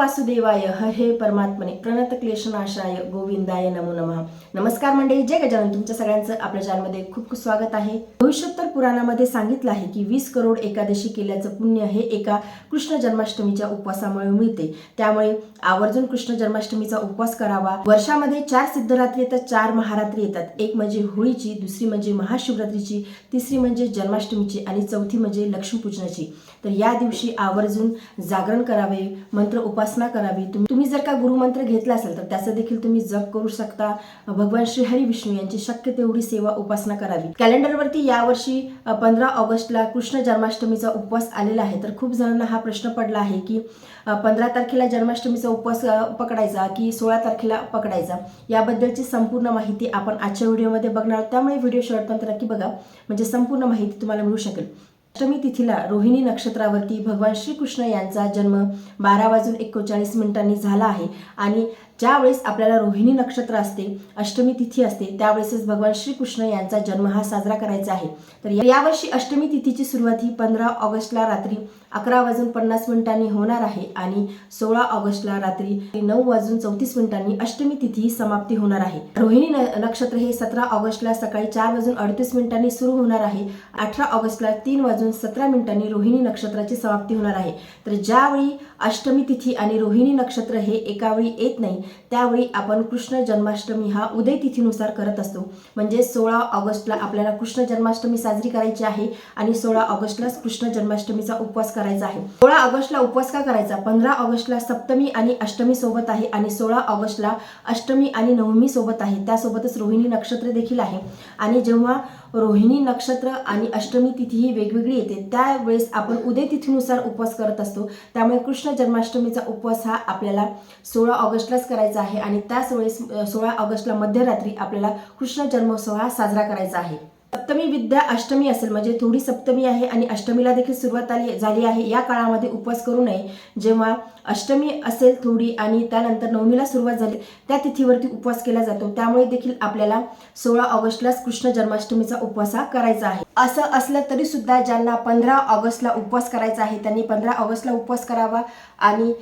वासुदेवाय हे परमात्मने. प्रणत क्लेशनाशाय गोविंदाय नमो नमः. नमस्कार मंडळी जय गजानन. तुमच्या सगळ्यांचं आपल्या चॅनलमध्ये खूप खूप स्वागत आहे. भविष्योत्तर पुराणामध्ये सांगितलं आहे की वीस करोड एकादशी केल्याचं पुण्य हे एका कृष्ण जन्माष्टमीच्या उपवासामुळे मिळते. त्यामुळे आवर्जून कृष्ण जन्माष्टमीचा उपवास करावा. वर्षामध्ये चार सिद्धरात्री येतात चार महारात्री येतात. एक म्हणजे होळीची दुसरी म्हणजे महाशिवरात्रीची तिसरी म्हणजे जन्माष्टमीची आणि चौथी म्हणजे लक्ष्मीपूजनाची. तर या दिवशी आवर्जून जागरण करावे. मंत्र उपास उपासना करावी. तुम्ही तुम्ही जर का गुरुमंत्र घेतला असेल तर त्याचा देखील तुम्ही जप करू शकता. भगवान श्री हरी विष्णू यांची शक्य तेवढी सेवा उपासना करावी. कॅलेंडरवरती यावर्षी पंधरा ऑगस्टला कृष्ण जन्माष्टमीचा उपवास आलेला आहे. तर खूप जणांना हा प्रश्न पडला आहे की पंधरा तारखेला जन्माष्टमीचा उपवास पकडायचा की सोळा तारखेला पकडायचा? याबद्दलची संपूर्ण माहिती आपण आजच्या व्हिडिओमध्ये बघणार आहोत. त्यामुळे व्हिडिओ शेवटपर्यंत नक्की बघा. म्हणजे संपूर्ण माहिती तुम्हाला मिळू शकेल. अष्टमी तिथीला रोहिणी नक्षत्रावरती भगवान श्रीकृष्ण यांचा जन्म बारा वाजून एकोणचाळीस मिनिटांनी झाला आहे. आणि ज्यावेळेस आपल्याला रोहिणी नक्षत्र असते अष्टमी तिथी असते त्यावेळेसच भगवान श्रीकृष्ण यांचा जन्म हा साजरा करायचा आहे. तर यावर्षी अष्टमी तिथीची सुरुवात ही पंधरा ऑगस्टला रात्री अकरा वाजून पन्नास मिनिटांनी होणार आहे आणि सोळा ऑगस्टला रात्री नऊ वाजून चौतीस मिनिटांनी अष्टमी तिथी समाप्ती होणार आहे. रोहिणी न- नक्षत्र हे सतरा ऑगस्टला सकाळी चार वाजून अडतीस मिनिटांनी सुरू होणार आहे. अठरा ऑगस्टला तीन वाजून सतरा मिनिटांनी रोहिणी नक्षत्राची समाप्ती होणार आहे. तर ज्यावेळी अष्टमी तिथी आणि रोहिणी नक्षत्र हे एकावेळी येत नाही त्यावेळी आपण कृष्ण जन्माष्टमी हा उदय तिथीनुसार करत असतो. म्हणजे सोळा ऑगस्टला आपल्याला कृष्ण जन्माष्टमी साजरी करायची आहे आणि सोळा ऑगस्टलाच कृष्ण जन्माष्टमीचा उपवास करायचा आहे. सोळा ऑगस्टला उपवास का करायचा? पंधरा ऑगस्टला सप्तमी आणि अष्टमी सोबत आहे आणि सोळा ऑगस्टला अष्टमी आणि नवमी सोबत आहे. त्यासोबतच रोहिणी नक्षत्र देखील आहे. आणि जेव्हा रोहिणी नक्षत्र आणि अष्टमी तिथी ही वेगवेगळी येते. त्यावेळेस आपण उदय तिथीनुसार उपवास करत असतो. त्यामुळे कृष्ण जन्माष्टमीचा उपवास हा आपल्याला सोळा ऑगस्टलाच करायचा आहे आणि त्याच वेळेस सोळा ऑगस्टला मध्यरात्री आपल्याला कृष्ण जन्मोत्सव हा साजरा करायचा आहे. सप्तमी विद्या अष्टमी असेल म्हणजे थोडी सप्तमी आहे आणि अष्टमीला देखील सुरुवात आली झाली आहे. या काळामध्ये उपवास करू नये. जेव्हा अष्टमी असेल थोडी आणि त्यानंतर नवमीला सुरुवात झाली त्या तिथीवरती उपवास केला जातो. त्यामुळे देखील आपल्याला सोळा ऑगस्टलाच कृष्ण जन्माष्टमीचा उपवास हा करायचा आहे. असं असलं तरी सुद्धा ज्यांना पंधरा ऑगस्टला उपवास करायचा आहे त्यांनी पंधरा ऑगस्टला उपवास करावा. आणि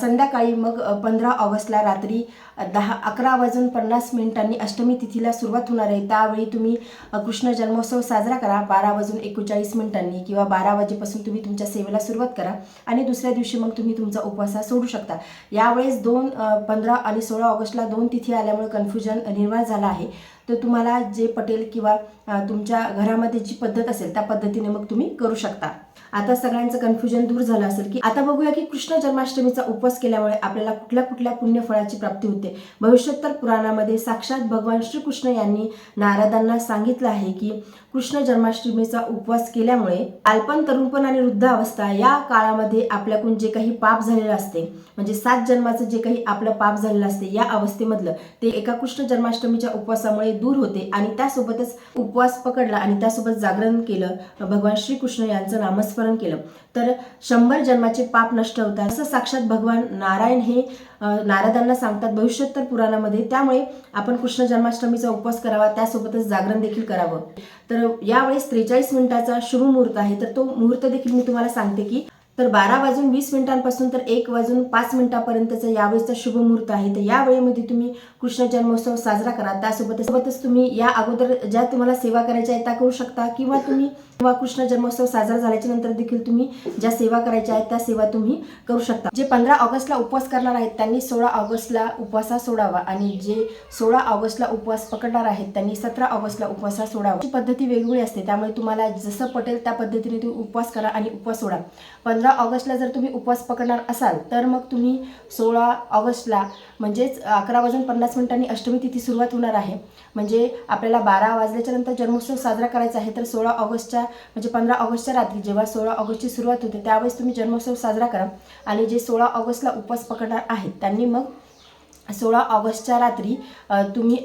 संध्याकाळी मग पंधरा ऑगस्टला रात्री दहा अकरा वाजून पन्नास मिनिटांनी अष्टमी तिथीला सुरुवात होणार आहे. त्यावेळी तुम्ही कृष्ण जन्मोत्सव साजरा करा. बारा वाजून एकोणचाळीस मिनिटांनी किंवा बारा वाजेपासून तुम्ही तुमच्या सेवेला सुरुवात करा. आणि दुसऱ्या दिवशी मग तुम्ही तुमचा उपवास सोडू शकता. यावेळेस दोन पंधरा आणि सोळा ऑगस्टला दोन तिथी आल्यामुळे कन्फ्युजन निर्माण झालं आहे. तर तुम्हाला जे पटेल किंवा तुमच्या घरामध्ये जी पद्धत असेल त्या पद्धतीने मग तुम्ही करू शकता. आता सगळ्यांचं कन्फ्युजन दूर झालं असेल की आता बघूया की कृष्ण जन्माष्टमीचा उपवास केल्यामुळे आपल्याला कुठल्या कुठल्या पुण्यफळाची प्राप्ती होते. भविष्योत्तर पुराणामध्ये साक्षात भगवान श्रीकृष्ण यांनी नारदांना सांगितलं आहे की कृष्ण जन्माष्टमीचा उपवास केल्यामुळे बालपण तरुणपण आणि वृद्ध अवस्था या काळामध्ये आपल्याकडून जे काही पाप झालेलं असते म्हणजे सात जन्माचं जे काही आपलं पाप झालेलं असते या अवस्थेमधलं ते एका कृष्ण जन्माष्टमीच्या उपवासामुळे दूर होते आणि त्यासोबतच उपवास पकडला आणि त्यासोबत जागरण केलं. भगवान श्रीकृष्ण यांचं नामस्मरण केलं. तर शंभर जन्माचे पाप नष्ट होतात. असं साक्षात भगवान नारायण हे नारदांना सांगतात. भविष्योत्तर पुराणामध्ये त्यामुळे आपण कृष्ण जन्माष्टमीचा उपवास करावा त्यासोबतच जागरण देखील करावं. तर यावेळेस त्रेचाळीस मिनिटाचा शुभ मुहूर्त आहे. तर तो मुहूर्त देखील मी तुम्हाला सांगते की तर बारा वाजून वीस मिनिटांपासून तर एक वाजून पाच मिनिटापर्यंतचा यावेळेचा शुभमुहूर्त आहे. तर या वेळेमध्ये तुम्ही कृष्ण जन्मोत्सव साजरा करा. त्यासोबतच सोबतच तुम्ही या अगोदर ज्या तुम्हाला सेवा करायच्या आहेत त्या करू शकता किंवा तुम्ही किंवा कृष्ण जन्मोत्सव साजरा झाल्याच्यानंतर देखील तुम्ही ज्या सेवा करायच्या आहेत त्या सेवा तुम्ही करू शकता. जे पंधरा ऑगस्टला उपवास करणार आहेत त्यांनी सोळा ऑगस्टला उपवासा सोडावा आणि जे सोळा ऑगस्टला उपवास पकडणार आहेत त्यांनी सतरा ऑगस्टला उपवासा सोडावा. ही पद्धती वेगवेगळी असते. त्यामुळे तुम्हाला जसं पटेल त्या पद्धतीने तुम्ही उपवास करा आणि उपवास सोडा. पण पंधरा ऑगस्टला जर तुम्ही उपवास पकडणार असाल तर मग तुम्ही सोळा ऑगस्टला म्हणजेच अकरा वाजून पन्नास मिनिटांनी अष्टमी तिथी सुरुवात होणार आहे. म्हणजे आपल्याला बारा वाजल्याच्या नंतर जन्मोत्सव साजरा करायचा आहे तर सोळा ऑगस्टच्या म्हणजे पंधरा ऑगस्टच्या रात्री जेव्हा सोळा ऑगस्टची सुरुवात होते त्यावेळेस तुम्ही जन्मोत्सव साजरा करा. आणि जे सोळा ऑगस्टला उपवास पकडणार आहेत त्यांनी मग सोळा ऑगस्टच्या रात्री तुम्ही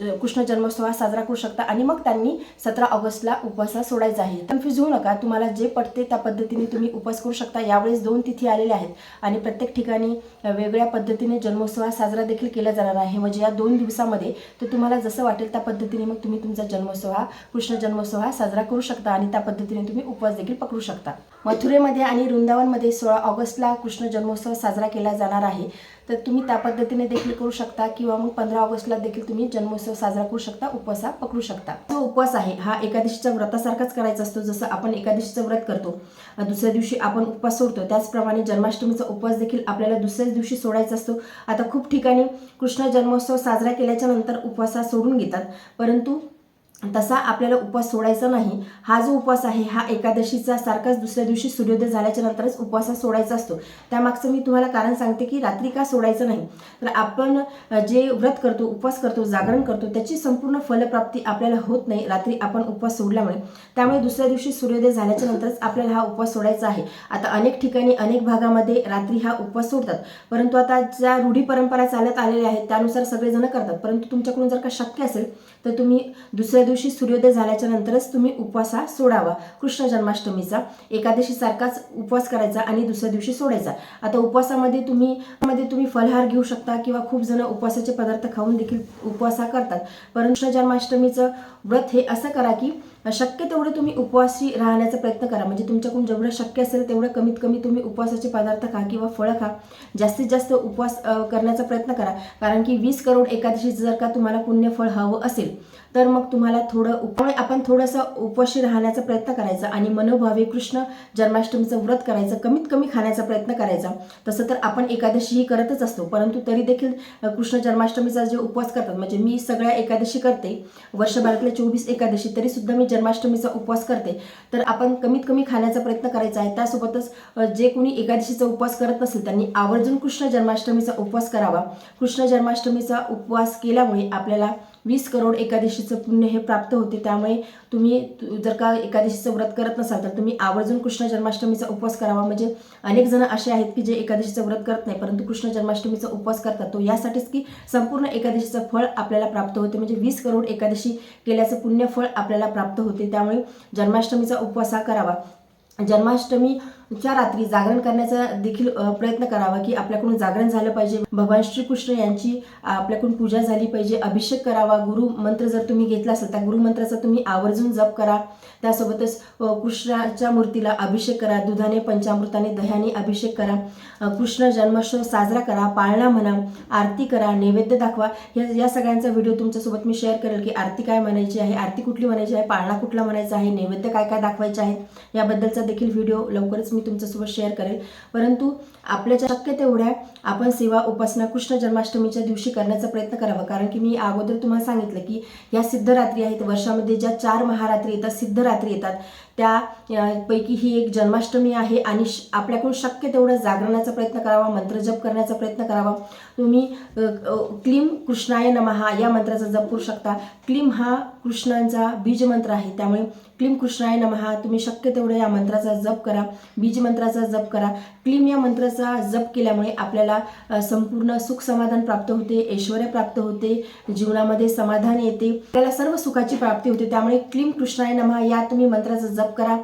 ज- कृष्ण जन्मोत्सव हा साजरा करू शकता आणि मग त्यांनी सतरा ऑगस्टला उपवास सोडायचा आहे. कन्फ्यूज होऊ नका तुम्हाला जे पटते त्या पद्धतीने तुम्ही उपवास करू शकता. यावेळेस दोन तिथी आलेल्या आहेत आणि प्रत्येक ठिकाणी वेगळ्या पद्धतीने जन्मोत्सव साजरा देखील केला जाणार आहे. म्हणजे या दोन दिवसामध्ये तर तुम्हाला जसं वाटेल त्या पद्धतीने मग तुम्ही तुमचा जन्मोत्सव हा कृष्ण जन्मोत्सव हा साजरा करू शकता आणि त्या पद्धतीने तुम्ही उपवास देखील पकडू शकता. मथुरेमध्ये आणि वृंदावनमध्ये सोळा ऑगस्टला कृष्ण जन्मोत्सव साजरा केला जाणार आहे. तर तुम्ही त्या पद्धतीने देखील करू शकता किंवा मग पंधरा ऑगस्टला देखील तुम्ही जन्मोत्सव साजरा करू शकता उपवास हा पकडू शकता. जो उपवास आहे. हा एकादशीच्या व्रतासारखाच करायचा असतो जसं आपण एकादशीचं व्रत करतो. दुसऱ्या दिवशी आपण उपवास सोडतो. त्याचप्रमाणे जन्माष्टमीचा उपवास देखील आपल्याला दुसऱ्याच दिवशी सोडायचा असतो. आता खूप ठिकाणी कृष्ण जन्मोत्सव साजरा केल्याच्यानंतर उपवास सोडून घेतात. परंतु तसा आपल्याला उपवास सोडायचा नाही. हा जो उपवास आहे हा एकादशीचा सारखाच दुसऱ्या दिवशी सूर्योदय झाल्याच्या नंतरच उपवास सोडायचा असतो. त्यामागचं मी तुम्हाला कारण सांगते की रात्री का सोडायचं नाही. तर आपण जे व्रत करतो उपवास करतो जागरण करतो त्याची संपूर्ण फलप्राप्ती आपल्याला होत नाही रात्री आपण उपवास सोडल्यामुळे. त्यामुळे दुसऱ्या दिवशी सूर्योदय झाल्याच्या नंतरच आपल्याला हा उपवास सोडायचा आहे. आता अनेक ठिकाणी अनेक भागामध्ये रात्री हा उपवास सोडतात. परंतु आता ज्या रूढी परंपरा चालत आलेल्या आहेत त्यानुसार सगळेजण करतात. परंतु तुमच्याकडून जर का शक्य असेल तर तुम्ही दुसऱ्या दिवशी सूर्योदय झाल्याच्या नंतरच तुम्ही उपवास हा सोडावा. कृष्ण जन्माष्टमीचा. एकादशी सारखाच उपवास करायचा आणि दुसऱ्या दिवशी सोडायचा. आता उपवासामध्ये तुम्ही मध्ये तुम्ही फलहार घेऊ शकता किंवा खूप जण उपवासाचे पदार्थ खाऊन देखील उपवास करतात. परंतु कृष्ण जन्माष्टमीचं व्रत हे असं करा की शक्य तेवढं तुम्ही उपवासी राहण्याचा प्रयत्न करा. म्हणजे तुमच्याकडून जेवढं शक्य असेल तेवढं कमीत कमी तुम्ही उपवासाचे पदार्थ खा किंवा फळं खा. जास्तीत जास्त उपवास करण्याचा प्रयत्न करा. कारण की वीस करोड एकादशीचं जर का तुम्हाला पुण्यफळ हवं असेल तर मग तुम्हाला थोडं उपाय आपण थोडंसं उपवाशी राहण्याचा प्रयत्न करायचा आणि मनोभावे कृष्ण जन्माष्टमीचं व्रत करायचं कमीत कमी खाण्याचा प्रयत्न करायचा. तसं तर आपण एकादशीही करतच असतो परंतु तरी देखील कृष्ण जन्माष्टमीचा जे उपवास करतात म्हणजे मी सगळ्या एकादशी करते वर्षभरातल्या चोवीस एकादशी तरी सुद्धा मी जन्माष्टमीचा उपवास करते. तर आपण कमीत कमी खाण्याचा प्रयत्न करायचा आहे. त्यासोबतच जे कोणी एकादशीचा उपवास करत नसेल त्यांनी आवर्जून कृष्ण जन्माष्टमीचा उपवास करावा. कृष्ण जन्माष्टमीचा उपवास केल्यामुळे आपल्याला वीस करोड एकादशीचं पुण्य हे प्राप्त होते. त्यामुळे तुम्ही जर का एकादशीचं व्रत करत नसाल तर तुम्ही आवर्जून कृष्ण जन्माष्टमीचा उपवास करावा. म्हणजे अनेक जण असे आहेत की जे एकादशीचं व्रत करत नाही परंतु कृष्ण जन्माष्टमीचा उपवास करतात. तो यासाठीच की संपूर्ण एकादशीचं फळ आपल्याला प्राप्त होते. म्हणजे वीस करोड एकादशी केल्याचं पुण्यफळ आपल्याला प्राप्त होते. त्यामुळे जन्माष्टमीचा उपवास हा करावा. जन्माष्टमी च्या रात्री जागरण करण्याचा देखील प्रयत्न करावा की आपल्याकडून जागरण झालं पाहिजे. भगवान श्रीकृष्ण यांची आपल्याकडून पूजा झाली पाहिजे. अभिषेक करावा. गुरु मंत्र जर तुम्ही घेतला असेल त्या गुरुमंत्राचा तुम्ही आवर्जून जप करा. त्यासोबतच कृष्णाच्या मूर्तीला अभिषेक करा. दुधाने पंचामृताने दह्याने अभिषेक करा. कृष्ण जन्मोत्सव साजरा करा. पाळणा म्हणा. आरती करा. नैवेद्य दाखवा. या या सगळ्यांचा व्हिडिओ तुमच्यासोबत मी शेअर करेल की आरती काय म्हणायची आहे? आरती कुठली म्हणायची आहे? पाळणा कुठला म्हणायचा आहे? नैवेद्य काय काय दाखवायचे आहे? याबद्दलचा देखील व्हिडिओ लवकरच मी तुमच्यासोबत शेअर करेल. परंतु आपल्याच्या शक्य तेवढ्या आपण सेवा उपासना कृष्ण जन्माष्टमीच्या दिवशी करण्याचा प्रयत्न करावा. कारण की मी अगोदर तुम्हाला सांगितलं की या सिद्धरात्री आहेत. वर्षामध्ये ज्या चार महारात्री येतात सिद्धरात्री येतात. त्या पैकी ही एक जन्माष्टमी आहे आणि श- आपल्याकडून शक्य तेवढं जागरणाचा प्रयत्न करावा मंत्रजप करण्याचा प्रयत्न करावा. तुम्ही क्लीम कृष्णाय नमहा या मंत्राचा जप करू शकता. क्लीम हा कृष्णांचा बीजमंत्र आहे. त्यामुळे क्लीम कृष्णाय नमहा तुम्ही शक्य तेवढं या मंत्राचा जप करा बीजमंत्राचा जप करा. क्लीम या मंत्राचा जप केल्यामुळे आपल्याला संपूर्ण सुख समाधान प्राप्त होते ऐश्वर प्राप्त होते जीवनामध्ये समाधान येते. आपल्याला सर्व सुखाची प्राप्ती होते. त्यामुळे क्लीम कृष्णाय नमहा या तुम्ही मंत्राचा जप करा.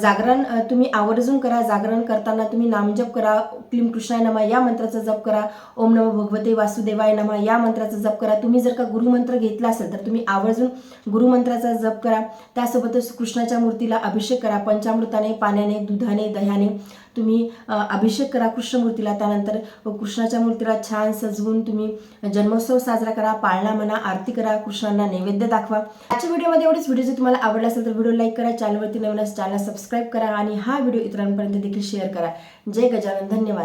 जागरण तुम्ही आवर्जून करा. जागरण करताना तुम्ही नामजप करा. क्लीम कृष्णाय नमा या मंत्राचा जप करा. ओम नमो भगवते वासुदेवाय नमा या मंत्राचा जप करा. तुम्ही जर का गुरुमंत्र घेतला असेल तर तुम्ही आवर्जून गुरुमंत्राचा जप करा. त्यासोबतच कृष्णाच्या मूर्तीला अभिषेक करा. पंचामृताने पाण्याने दुधाने दह्याने तुम्ही अभिषेक करा कृष्णमूर्तीला. त्यानंतर कृष्णाच्या मूर्तीला छान सजवून तुम्ही जन्मोत्सव साजरा करा पाळणा म्हणा आरती करा कृष्णांना नैवेद्य दाखवा. आजच्या व्हिडिओमध्ये एवढेच. व्हिडिओ जर तुम्हाला आवडला असेल तर व्हिडिओ लाईक करा चॅनलवरती नवीन चॅनल सबस्क्राईब करा आणि हा व्हिडिओ इतरांपर्यंत देखील शेअर करा. जय गजानन. धन्यवाद.